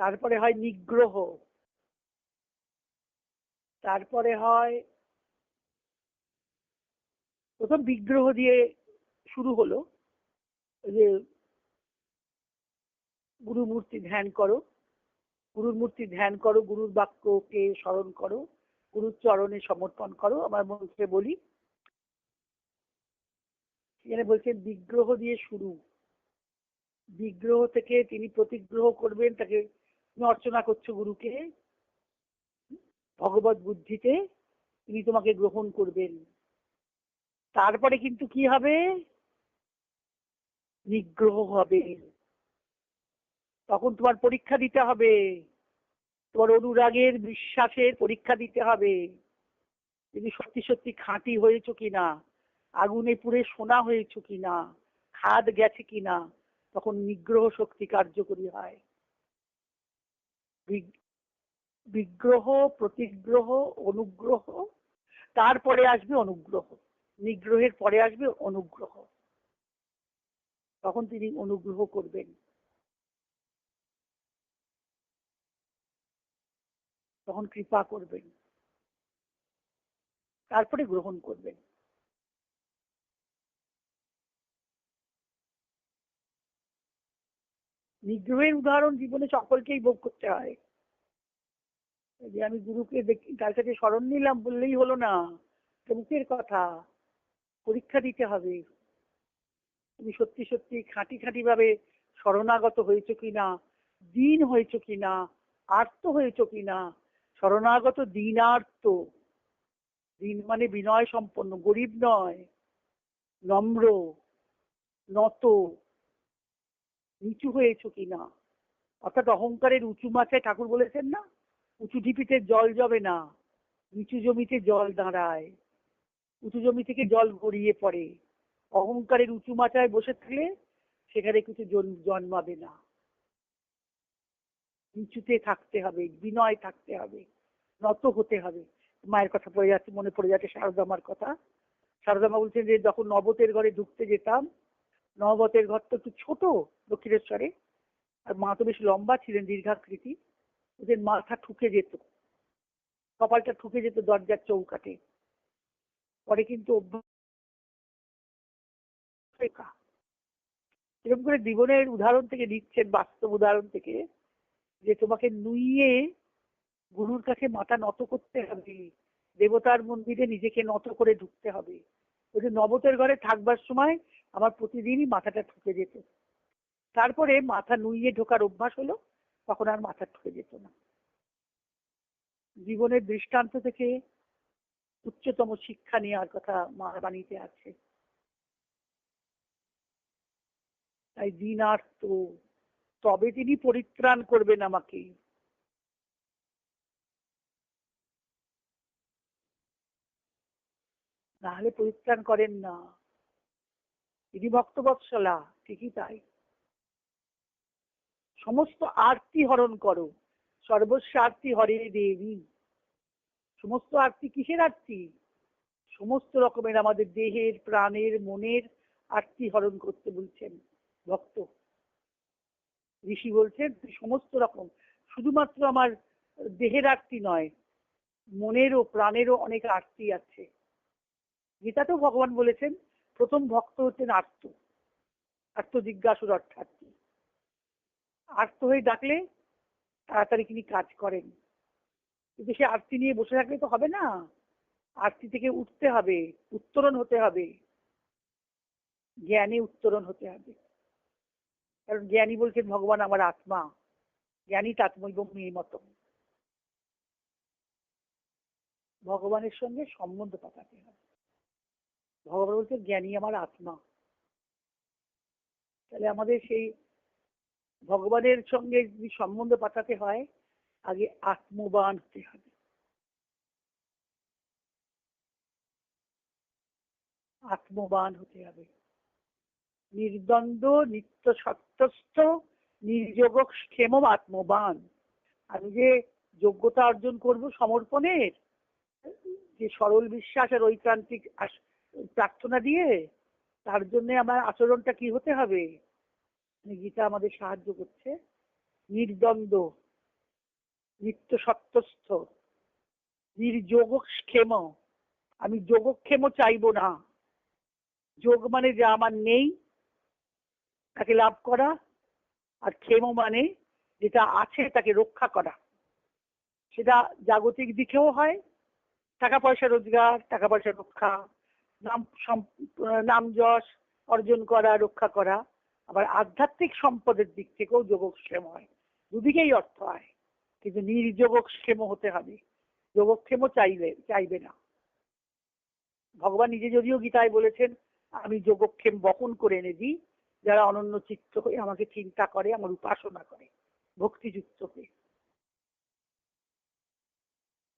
তারপরে হয় নিগ্রহ। তারপরে হয় প্রথম বিগ্রহ দিয়ে শুরু হলো। যে গুরু মূর্তি ধ্যান করো। গুরুর মূর্তি ধ্যান করো, গুরুর বাক্যকে স্মরণ করো, গুরুর চরণে সমর্পণ করো। আমার মন্ত্রে বলি, এখানে বলছেন বিগ্রহ দিয়ে শুরু। বিগ্রহ থেকে তিনি প্রতিগ্রহ করবেন, তাকে তুমি অর্চনা করছ গুরুকে, ভগবত বুদ্ধিতে তিনি তোমাকে গ্রহণ করবেন। তারপরে কিন্তু কি হবে? নিগ্রহ হবে। তখন তোমার পরীক্ষা দিতে হবে। তোমার অনুরাগের বিশ্বাসের পরীক্ষা দিতে হবে। তুমি সত্যি সত্যি খাঁটি হয়েছো কিনা? আগুনে পুড়ে সোনা হয়েছো কিনা? খাদ গেছে কিনা? তখন নিগ্রহ শক্তি কার্যকরী হয়। বিগ্রহ, প্রতিগ্রহ, অনুগ্রহ, তারপরে আসবে অনুগ্রহ। নিগ্রহের পরে আসবে অনুগ্রহ। তখন তিনি অনুগ্রহ করবেন। তখন কৃপা করবেন। তারপরে গ্রহণ করবেন। নিগ্রহের উদাহরণ জীবনে সকলকেই ভোগ করতে হয়। যে আমি গুরুকে তার কাছে স্মরণ নিলাম বললেই হলো না। মুখের কথা পরীক্ষা দিতে হবে। তুমি সত্যি সত্যি খাঁটি খাঁটি ভাবে শরণাগত হয়েছ কিনা, দিন হয়েছ কিনা, আর্ত হয়েছ কিনা? শরণাগত দিনার্ত। দিন মানে বিনয় সম্পন্ন, গরিব নয়, নম্র, নত, নিচু হয়েছ কিনা? অর্থাৎ অহংকারের উঁচু মাথায় ঠাকুর বলেছেন না? উঁচু ঢিপিতে জল জবে না, নিচু জমিতে জল দাঁড়ায়। উঁচু জমি থেকে জল গড়িয়ে পড়ে। অহংকারের উঁচু মাথায় বসে থাকলে সেখানে কিছু জন্মাবে না। নিচুতে থাকতে হবে, বিনয় থাকতে হবে, নত হতে হবে। মায়ের কথা পড়ে যাচ্ছে, মনে পড়ে যাচ্ছে শারদামার কথা। শারদামা বলছেন যে যখন নবতের ঘরে ঢুকতে যেতাম। নবতের ঘর তো একটু ছোট দক্ষিণেশ্বরে। আর মা তো বেশ লম্বা ছিলেন, দীর্ঘাকৃতি। ওদের মাথা ঠুকে যেত। কপালটা ঠুকে যেত দরজার চৌকাটে পরে কিন্তু এরকম করে জীবনের উদাহরণ থেকে নিচ্ছেন বাস্তব উদাহরণ থেকে, যে তোমাকে নুইয়ে গুরুর কাছে মাথা নত করতে হবে, দেবতার মন্দিরে নিজেকে নত করে ঢুকতে হবে। ওই যে নবতের ঘরে থাকবার সময় আমার প্রতিদিনই মাথাটা ঠুকে যেত। তারপরে মাথা নুইয়ে ঢোকার অভ্যাস হলো তখন আর মাথা ঠুকে যেত না। জীবনের দৃষ্টান্ত থেকে উচ্চতম শিক্ষা নেওয়ার কথা মহাবাণীতে আছে। তাই দিনার্থ তবে তিনি পরিত্রাণ করবেন আমাকে। নাহলে পরিত্রাণ করেন না। তিনি ভক্তবৎসলা, ঠিকই তাই। সমস্ত আরতি হরণ করো। সর্বস্ব আরতি হরে দেবী। সমস্ত আরতি কিসের আরতি? সমস্ত রকমের আমাদের দেহের, প্রাণের, মনের আরতি হরণ করতে বলছেন ভক্ত। ঋষি বলছেন, তুই সমস্ত রকম, শুধুমাত্র আমার দেহের আরতি নয়, মনেরও, প্রাণেরও অনেক আরতি আছে। গীতাতেও ভগবান বলেছেন, প্রথম ভক্ত হচ্ছেন আর্ত। আর্ত জিজ্ঞাসুর আর্ত হয়ে ডাকলে তাড়াতাড়ি তিনি কাজ করেন। কিন্তু সে আরতি নিয়ে বসে থাকলে তো হবে না। আরতি থেকে উঠতে হবে, উত্তরণ হতে হবে। জ্ঞানে উত্তরণ হতে হবে। কারণ জ্ঞানী বলছেন, ভগবান আমার আত্মা। জ্ঞানী তাত্মৈব মেয়ে মত ভগবানের সঙ্গে সম্বন্ধ পাতাতে হবে ভগবান বলছে জ্ঞানী আমার আত্মা। তাহলে আমাদের সেই ভগবানের সঙ্গে যদি সম্বন্ধ পাঠাতে হয়, আগে আত্মবান হতে হবে। আত্মবান হতে হবে। নির্দ্বন্দ্ব, নিত্য সত্যস্থ নির্যোগ ক্ষেম আত্মবান। আমি যে যোগ্যতা অর্জন করব সমর্পণের, যে সরল বিশ্বাস আর ঐকান্তিক প্রার্থনা দিয়ে, তার জন্য আমার আচরণটা কি হতে হবে? গীতা আমাদের সাহায্য করছে। নির্দ্বন্দ্ব নিত্য সত্যস্থ নির্যোগক্ষেম। আমি যোগক্ষেম চাইব না। যোগ মানে যা আমার নেই, তাকে লাভ করা, আর ক্ষেম মানে যেটা আছে তাকে রক্ষা করা। সেটা জাগতিক দিকেও হয়, টাকা পয়সা রোজগার, টাকা পয়সা রক্ষা, নাম নাম যশ অর্জন করা, রক্ষা করা। আবার আধ্যাত্মিক সম্পদের দিক থেকেও যোগক্ষেম হয়। দুদিকেই অর্থ হয়, কিন্তু নির্যোগক্ষেম হতে হবে। যোগক্ষেমও চাইবে চাইবে না। ভগবান নিজে যদিও গীতায় বলেছেন, আমি যোগক্ষেম বপন করে এনে দিই, যারা অনন্য চিত্ত হয়ে আমাকে চিন্তা করে, আমার উপাসনা করে, ভক্তিযুক্ত হয়ে।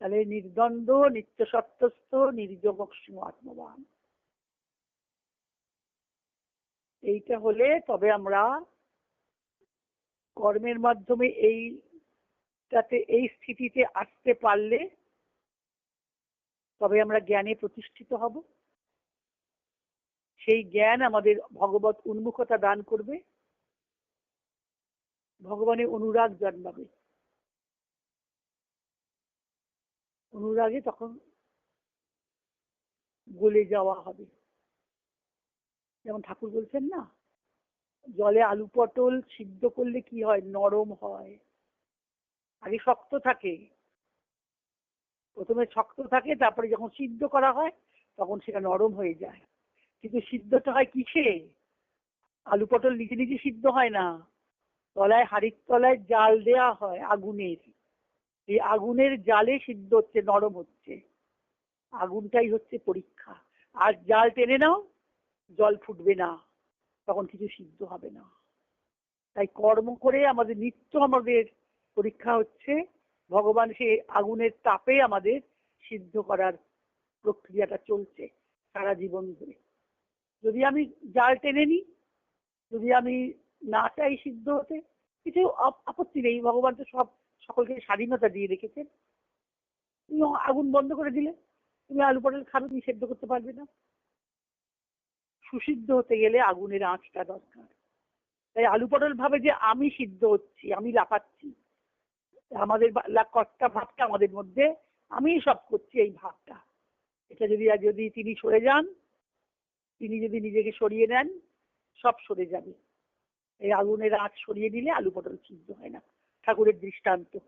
তাহলে নির্দ্বন্দ্ব নিত্য সত্যস্থ নির্যোগক্ষেম আত্মবান। এইটা হলে তবে আমরা কর্মের মাধ্যমে এইটাতে এই স্থিতিতে আসতে পারলে তবে আমরা জ্ঞানে প্রতিষ্ঠিত হব। সেই জ্ঞান আমাদের ভগবত উন্মুখতা দান করবে। ভগবানের অনুরাগ জন্মাবে। অনুরাগে তখন গলে যাওয়া হবে। যেমন ঠাকুর বলছেন না, জলে আলু পটল সিদ্ধ করলে কি হয়? নরম হয়। আগে শক্ত থাকে। প্রথমে শক্ত থাকে, তারপরে যখন সিদ্ধ করা হয়, তখন সেটা নরম হয়ে যায়। কিন্তু সিদ্ধটা হয় কিসে? আলু পটল নিজে নিজে সিদ্ধ হয় না। তলায়, হাড়ির তলায় জাল দেয়া হয় আগুনের। এই আগুনের জালে সিদ্ধ হচ্ছে, নরম হচ্ছে। আগুনটাই হচ্ছে পরীক্ষা। আর জাল টেনে নাও জল ফুটবে না, তখন কিছু সিদ্ধ হবে না। তাই কর্ম করে আমাদের নিত্য আমাদের পরীক্ষা হচ্ছে ভগবান সে আগুনের তাপে আমাদের সিদ্ধ করার প্রক্রিয়াটা চলছে সারা জীবন ধরে। যদি আমি জাল টেনে নিই, যদি আমি না চাই সিদ্ধ হতে, কিছু আপত্তি নেই। ভগবান তো সব সকলকে স্বাধীনতা দিয়ে রেখেছেন। তুমি আগুন বন্ধ করে দিলে, তুমি আলু পটল খাবে, তুমি সেদ্ধ করতে পারবে না। সুসিদ্ধ হতে গেলে আগুনের আঁচটা দরকার। তাই আলু পটল ভাবে যে আমি সিদ্ধ হচ্ছি, আমি লাফাচ্ছি, আমাদের কর্তা ভাবটা আমাদের মধ্যে আমি সব করছি এই ভাবটা। এটা যদি যদি তিনি সরে যান, তিনি যদি নিজেকে সরিয়ে নেন, সব সরে যাবে। এই আগুনের আঁচ সরিয়ে দিলে আলু পটল সিদ্ধ হয় না। ঠাকুরের দৃষ্টান্ত।